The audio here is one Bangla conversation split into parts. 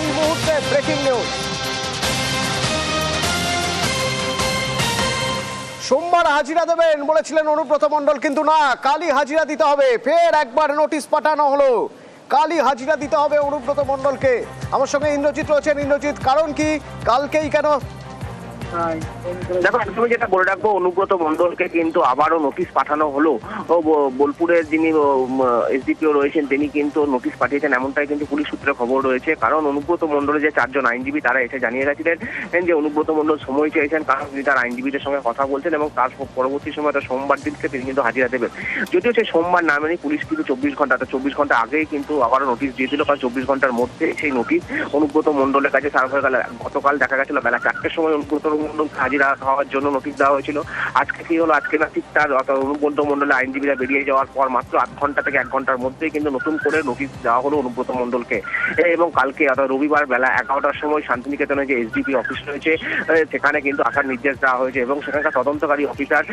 এই মুহূর্তে ব্রেকিং নিউজ সোমবার হাজিরা দেবেন বলেছিলেন অনুব্রত মণ্ডল, কিন্তু না কালি হাজিরা দিতে হবে। ফের একবার নোটিশ পাঠানো হলো। কালি হাজিরা দিতে হবে অনুব্রত মণ্ডলকে। আমার সঙ্গে ইন্দ্রজিৎ রয়েছেন। ইন্দ্রজিৎ, কারণ কি? কালকেই কেন দেখো একদমই যেটা বলে রাখব, অনুব্রত মন্ডলকে কিন্তু আবারও নোটিশ পাঠানো হলো। বোলপুরের যিনি এসডিপিও রয়েছেন, তিনি কিন্তু নোটিশ পাঠিয়েছেন, এমনটাই কিন্তু পুলিশ সূত্রে খবর রয়েছে। কারণ অনুব্রত মন্ডলের যে চারজন আইনজীবী, তারা এসে জানিয়ে গেছিলেন যে অনুব্রত মন্ডল সময় চেয়েছেন, কারণ তিনি তার আইনজীবীদের সঙ্গে কথা বলছেন এবং তার পরবর্তী সময় অর্থাৎ সোমবার দিনকে তিনি কিন্তু হাজিরা দেবেন। যদিও সে সোমবার না মেনে পুলিশ কিন্তু চব্বিশ ঘণ্টা চব্বিশ ঘণ্টা আগেই কিন্তু আবারও নোটিশ দিয়েছিল, কারণ চব্বিশ ঘণ্টার মধ্যে সেই নোটিশ অনুব্রত মন্ডলের কাছে সার্ভ গেল গতকাল দেখা গেছিল বেলা চারটের সময় অনুব্রত মন্ডলকে হাজিরা হওয়ার জন্য নোটিশ দেওয়া হয়েছিল। আজকে কি হলো, আজকে না ঠিক তার অনুব্রত মন্ডলের আইনজীবীরা বেরিয়ে যাওয়ার পর মাত্র আধ ঘণ্টা থেকে এক ঘণ্টার মধ্যেই কিন্তু নতুন করে নোটিশ দেওয়া হলো অনুব্রত মন্ডলকে এবং কালকে অর্থাৎ রবিবার বেলা এগারোটার সময় শান্তিনিকেতনে যে এসডিপি অফিস রয়েছে সেখানে কিন্তু আসার নির্দেশ দেওয়া হয়েছে এবং সেখানকার তদন্তকারী অফিসার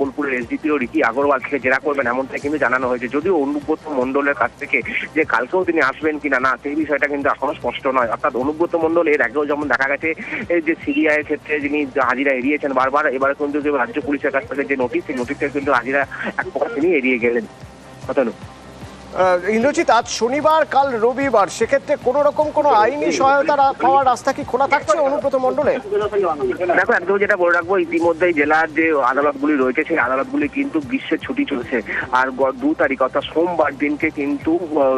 বোলপুরের এসডিপিও রিকি আগরওয়াল থেকে জেরা করবেন এমনটাই কিন্তু জানানো হয়েছে। যদিও অনুব্রত মন্ডলের কাছ থেকে যে কালকেও তিনি আসবেন কিনা না, সেই বিষয়টা কিন্তু এখনও স্পষ্ট নয়। অর্থাৎ অনুব্রত মন্ডল এর আগেও যেমন দেখা গেছে যে এর ক্ষেত্রে যিনি হাজিরা এড়িয়েছেন বারবার এবারে কিন্তু যে রাজ্য পুলিশের কাছ থেকে যে নোটিশ সেই নোটিশে কিন্তু হাজিরা এক প্রকার তিনি এড়িয়ে গেলেন। কথা আহ, ইন্দ্রজিৎ, আজ শনিবার, কাল রবিবার। সেক্ষেত্রে কোনো রকম কোনো আইনি সহায়তা পাওয়ার রাস্তা কি খোলা থাকছে অনুব্রত মণ্ডলের দেখো একদম যেটা বলে রাখব, ইতিমধ্যেই জেলার যে আদালতগুলি রয়েছে, সেই আদালতগুলি কিন্তু গ্রীষ্মের ছুটি চলছে। আর দু তারিখ, অর্থাৎ সোমবার দিনকে কিন্তু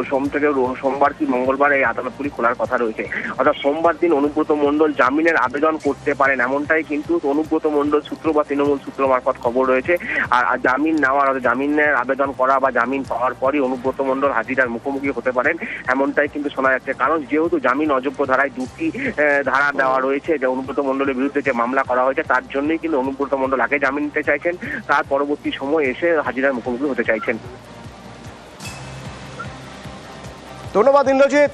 সোম থেকে সোমবার কি মঙ্গলবার এই আদালতগুলি খোলার কথা রয়েছে। অর্থাৎ সোমবার দিন অনুব্রত মণ্ডল জামিনের আবেদন করতে পারেন, এমনটাই কিন্তু অনুব্রত মণ্ডল সূত্র বা তৃণমূল সূত্র মারফত খবর রয়েছে। আর জামিন নেওয়ার জামিনের আবেদন করা বা জামিন পাওয়ার পরই অনুব্রত মণ্ডল হাজিরার মুখোমুখি হতে পারেন, এমনটাই কিন্তু শোনা যাচ্ছে। কারণ যেহেতু জামিন অযোগ্য ধারায় দুটি ধারা দেওয়া রয়েছে, যে অনুব্রত মণ্ডলের বিরুদ্ধে যে মামলা করা হয়েছে, তার জন্যই কিন্তু অনুব্রত মন্ডল আগে জামিন নিতে চাইছেন, তার পরবর্তী সময় এসে হাজিরার মুখোমুখি হতে চাইছেন। ধন্যবাদ, ইন্দ্রজিৎ।